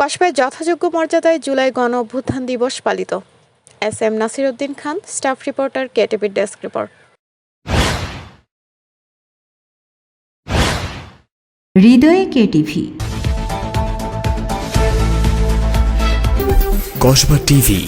কসবায় যথাযোগ্য মর্যাদায় জুলাই গণ অভ্যুত্থান দিবস পালিত। S M Nasir Uddin Khan staff reporter কেটিভির desk report. হৃদয়ে কেটিভি। কসবা টিভি।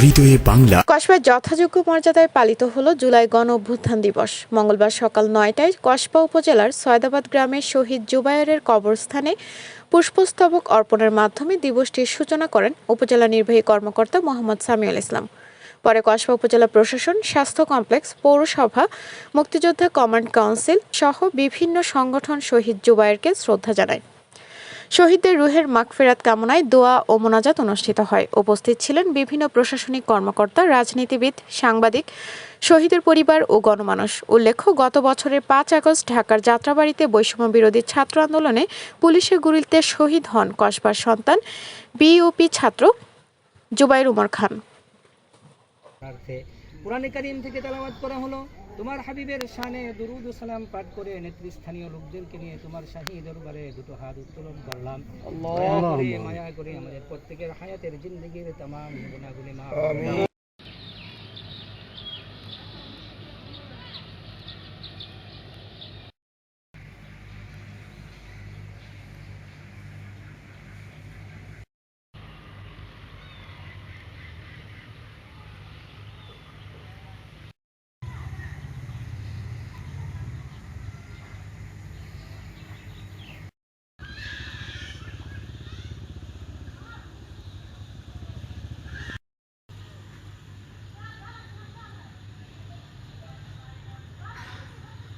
হৃদয়ে বাংলা। কসবায় যথাযোগ্য মর্যাদায় পালিত হলো জুলাই গণ অভ্যুত্থান দিবস। মঙ্গলবার সকাল নয়টায় কসবা উপজেলার সয়দাবাদ গ্রামের শহীদ জুবায়েরের কবরস্থানে পুষ্পস্তবক অর্পণের মাধ্যমে দিবসটির সূচনা করেন উপজেলা নির্বাহী কর্মকর্তা মোহাম্মদ সামিউল ইসলাম। পরে কসবা উপজেলা প্রশাসন, স্বাস্থ্য কমপ্লেক্স, পৌরসভা, মুক্তিযোদ্ধা কমান্ড কাউন্সিল সহ বিভিন্ন সংগঠন শহীদ জুবায়েরকে শ্রদ্ধা জানায়। শহীদদের রুহের মাগফেরাত কামনায় দোয়া ও মোনাজাত অনুষ্ঠিত হয়। উপস্থিত ছিলেন বিভিন্ন প্রশাসনিক কর্মকর্তা, রাজনীতিবিদ, সাংবাদিক, শহীদের পরিবার ও গণমানুষ। উল্লেখ্য, গত বছরের পাঁচ আগস্ট ঢাকার যাত্রাবাড়িতে বৈষম্য বিরোধী ছাত্র আন্দোলনে পুলিশের গুলিতে শহীদ হন কসবার সন্তান বিওপি ছাত্র জুবাইর উমর খান। কোরআনে কারিম থেকে তালাবাদ করা হলো। তোমার হাবিবের শানে দুরুদ সালাম পাঠ করে নেতৃস্থানীয় লোকদেরকে নিয়ে তোমার শাহী দরবারে দুটো হাত উত্তোলন করলাম। মায়া করে আমাদের প্রত্যেকের হায়াতের জিন্দগির তাম গুণাগুলি মাফ